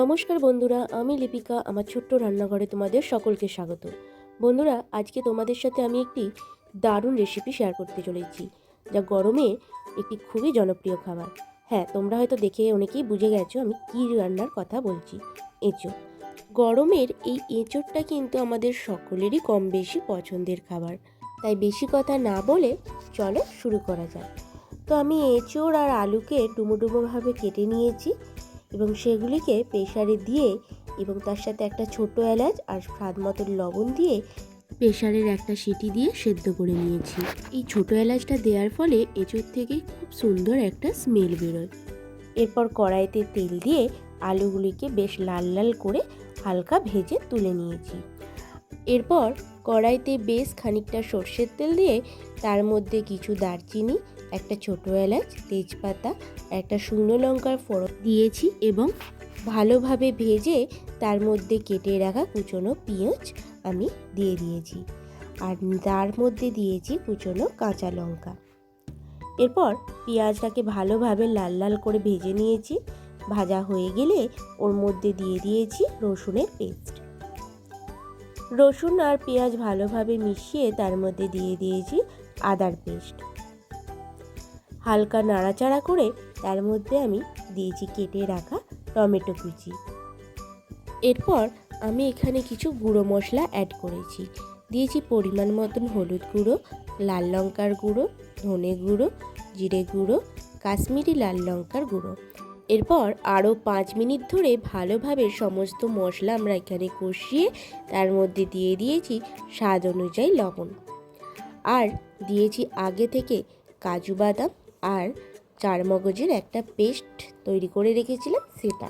নমস্কার বন্ধুরা, আমি লিপিকা, আমার ছোট্ট রান্নাঘরে তোমাদের সকলকে স্বাগত। বন্ধুরা, আজকে তোমাদের সাথে আমি একটি দারুণ রেসিপি শেয়ার করতে চলেছি, যা গরমে একটি খুবই জনপ্রিয় খাবার। হ্যাঁ তোমরা হয়তো দেখে অনেকেই বুঝে গেছো আমি কী রান্নার কথা বলছি। এঁচোড় গরমের এই এঁচোড়টা কিন্তু আমাদের সকলেরই কম বেশি পছন্দের খাবার। তাই বেশি কথা না বলে চলো শুরু করা যাক। তো আমি এঁচোড় আর আলুকে ডুমো ডুমোভাবে কেটে নিয়েছি। এবং সেগুলিকে প্রেশারে দিয়ে এবং তার সাথে একটা ছোট এলাচ আর স্বাদ মতন লবণ দিয়ে প্রেশারের একটা সিটি দিয়ে সেদ্ধ করে নিয়েছি। এই ছোট এলাচটা দেওয়ার ফলে এঁচুর থেকে খুব সুন্দর একটা স্মেল বেরোয়। এরপর কড়াইতে তেল দিয়ে আলুগুলিকে বেশ লাল লাল করে হালকা ভেজে তুলে নিয়েছি। এরপর কড়াইতে বেশ খানিকটা সর্ষের তেল দিয়ে তার মধ্যে কিছু দারচিনি, একটা ছোট এলাচ, তেজপাতা, একটা শুকনো লঙ্কার ফোড়ন দিয়েছি এবং ভালোভাবে ভেজে তার মধ্যে কেটে রাখা কুচনো পেঁয়াজ আমি দিয়ে দিয়েছি। আর তার মধ্যে দিয়েছি কুচনো কাঁচা লঙ্কা। এরপর পেঁয়াজটাকে ভালোভাবে লাল লাল করে ভেজে নিয়েছি। ভাজা হয়ে গেলে ওর মধ্যে দিয়ে দিয়েছি রসুনের পেস্ট। রসুন আর পেঁয়াজ ভালোভাবে মিশিয়ে তার মধ্যে দিয়ে দিয়েছি আদার পেস্ট। হালকা নাড়াচাড়া করে তার মধ্যে আমি দিয়েছি কেটে রাখা টমেটো কুচি। এরপর আমি এখানে কিছু গুঁড়ো মশলা অ্যাড করেছি। দিয়েছি পরিমাণ মতন হলুদ গুঁড়ো, লাল লঙ্কার গুঁড়ো, ধনে গুঁড়ো, জিরে গুঁড়ো, কাশ্মীরি লাল লঙ্কার গুঁড়ো। এরপর আরও পাঁচ মিনিট ধরে ভালোভাবে সমস্ত মশলা আমরা এখানে কষিয়ে তার মধ্যে দিয়ে দিয়েছি স্বাদ অনুযায়ী লবণ। আর দিয়েছি আগে থেকে কাজু বাদাম আর চারমগজের একটা পেস্ট তৈরি করে রেখেছিলাম সেটা।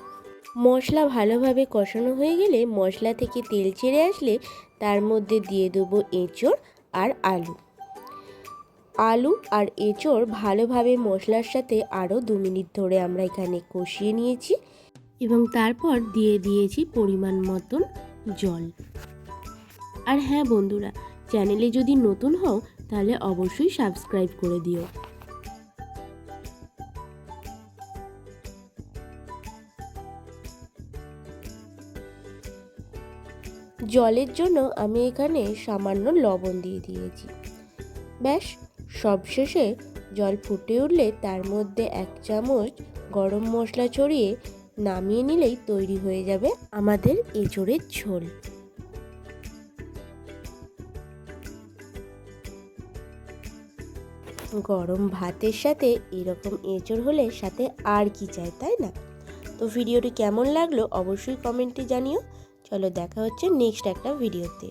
মশলা ভালোভাবে কষানো হয়ে গেলে মশলা থেকে তেল ছেড়ে আসলে তার মধ্যে দিয়ে দেবো এঁচড় আর আলু। আলু আর এঁচড় ভালোভাবে মশলার সাথে আরও দু মিনিট ধরে আমরা এখানে কষিয়ে নিয়েছি এবং তারপর দিয়ে দিয়েছি পরিমাণ মতন জল। আর হ্যাঁ বন্ধুরা, চ্যানেলে যদি নতুন হও, তাহলে অবশ্যই সাবস্ক্রাইব করে দিও। জলের জন্য আমি এখানে সামান্য লবণ দিয়ে দিয়েছি। ব্যাস সবশেষে জল ফুটে উঠলে তার মধ্যে এক চামচ গরম মশলা ছড়িয়ে নামিয়ে নিলেই তৈরি হয়ে যাবে আমাদের এঁচড়ের ঝোল। গরম ভাতের সাথে এরকম এঁচড় হলে সাথে আর কি চাই, তাই না? তো ভিডিওটি কেমন লাগল অবশ্যই কমেন্টে জানিও। চলো দেখা হচ্ছে নেক্সট একটা ভিডিওতে।